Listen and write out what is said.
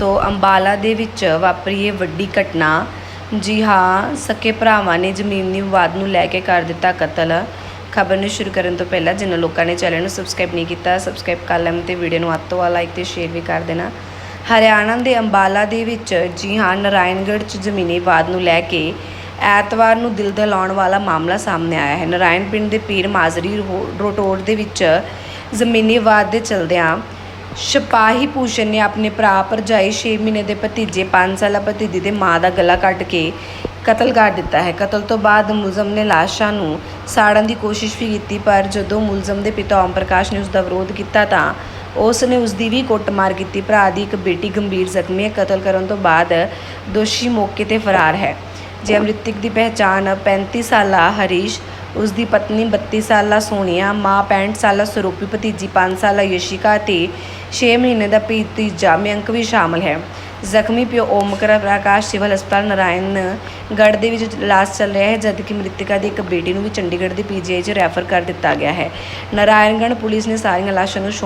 ਤੋਂ ਅੰਬਾਲਾ ਦੇ ਵਿੱਚ ਵਾਪਰੀ ਇਹ ਵੱਡੀ ਘਟਨਾ। ਜੀ ਹਾਂ, ਸਕੇ ਭਰਾਵਾਂ ਨੇ ਜ਼ਮੀਨੀ ਵਿਵਾਦ ਨੂੰ ਲੈ ਕੇ ਕਰ ਦਿੱਤਾ ਕਤਲ। ਖਬਰ ਨੂੰ ਸ਼ੁਰੂ ਕਰਨ ਤੋਂ ਪਹਿਲਾਂ ਜਿਨ੍ਹਾਂ ਲੋਕਾਂ ਨੇ ਚੈਨਲ ਨੂੰ ਸਬਸਕ੍ਰਾਈਬ ਨਹੀਂ ਕੀਤਾ, ਸਬਸਕ੍ਰਾਈਬ ਕਰ ਲੈਣ ਤੇ ਵੀਡੀਓ ਨੂੰ ਅੱਤ ਤੋਂ ਵੱਧ ਲਾਈਕ ਤੇ ਸ਼ੇਅਰ ਵੀ ਕਰ ਦੇਣਾ। ਹਰਿਆਣਾ ਦੇ ਅੰਬਾਲਾ ਦੇ ਵਿੱਚ ਜੀ ਹਾਂ, ਨਾਰਾਇਣਗੜ੍ਹ 'ਚ ਜ਼ਮੀਨੀ ਵਿਵਾਦ ਨੂੰ ਲੈ ਕੇ ਐਤਵਾਰ ਨੂੰ ਦਿਲ ਦਹਿਲਾਉਣ ਵਾਲਾ ਮਾਮਲਾ ਸਾਹਮਣੇ ਆਇਆ ਹੈ। ਨਾਰਾਇਣ ਪਿੰਡ ਦੇ ਪੀਰ ਮਾਜ਼ਰੀ ਰੋ- ਰੋਟੋੜ ਦੇ ਵਿੱਚ ਜ਼ਮੀਨੀ ਵਿਵਾਦ ਦੇ ਚਲਦਿਆਂ ਸਿਪਾਹੀ ਭੂਸ਼ਣ ਨੇ ਆਪਣੇ ਭਰਾ ਭਰਜਾਈ 6 ਮਹੀਨੇ ਦੇ ਭਤੀਜੇ 5 ਸਾਲਾ ਭਤੀਜੀ ਦੇ ਮਾਂ ਦਾ ਗਲਾ ਕੱਟ ਕੇ ਕਤਲ ਕਰ ਦਿੱਤਾ ਹੈ। ਕਤਲ ਤੋਂ ਬਾਅਦ ਮੁਲਜ਼ਮ ਨੇ ਲਾਸ਼ਾਂ ਨੂੰ ਸਾੜਨ ਦੀ ਕੋਸ਼ਿਸ਼ ਵੀ ਕੀਤੀ, ਪਰ ਜਦੋਂ ਮੁਲਜ਼ਮ ਦੇ ਪਿਤਾ ਓਮ ਪ੍ਰਕਾਸ਼ ਨੇ ਉਸ ਦਾ ਵਿਰੋਧ ਕੀਤਾ ਤਾਂ ਉਸ ਨੇ ਉਸ ਦੀ ਵੀ ਕੁੱਟਮਾਰ ਕੀਤੀ। ਭਰਾ ਦੀ ਇੱਕ ਬੇਟੀ ਗੰਭੀਰ ਜ਼ਖਮੀ ਹੈ। ਕਤਲ ਕਰਨ ਤੋਂ ਬਾਅਦ ਦੋਸ਼ੀ ਮੌਕੇ ਤੇ ਫਰਾਰ ਹੈ। ਜੇ ਅਮ੍ਰਿਤਿਕ ਦੀ ਪਹਿਚਾਣ 35 ਸਾਲਾ ਹਰੀਸ਼ ਉਸ ਦੀ ਪਤਨੀ 32 ਸਾਲਾ ਸੋਨੀਆ, ਮਾਂ 65 ਸਾਲਾ ਸਰੂਪੀ, ਭਤੀਜੀ 5 ਸਾਲਾ ਯਸ਼ਿਕਾ ਤੇ 6 ਮਹੀਨੇ ਦਾ ਭਤੀਜਾ ਮਯੰਕ ਵੀ ਸ਼ਾਮਲ ਹੈ। ਜ਼ਖਮੀ ਪਿਓ ਓਮਕਰ ਪ੍ਰਕਾਸ਼ ਸਿਵਲ ਹਸਪਤਾਲ ਨਾਰਾਇਣ ਗੜ੍ਹ ਦੇ ਵਿੱਚ ਇਲਾਜ ਚੱਲ ਰਿਹਾ ਹੈ, ਜਦਕਿ ਮ੍ਰਿਤਕਾ ਦੀ ਇੱਕ ਬੇਟੀ ਨੂੰ ਵੀ ਚੰਡੀਗੜ੍ਹ ਦੇ ਪੀਜੀਆਈ 'ਚ ਰੈਫਰ ਕਰ ਦਿੱਤਾ ਗਿਆ ਹੈ। ਨਾਰਾਇਣਗੜ੍ਹ ਪੁਲਿਸ ਨੇ ਸਾਰੀਆਂ ਲਾਸ਼ਾਂ ਨੂੰ ਸ਼ੋ-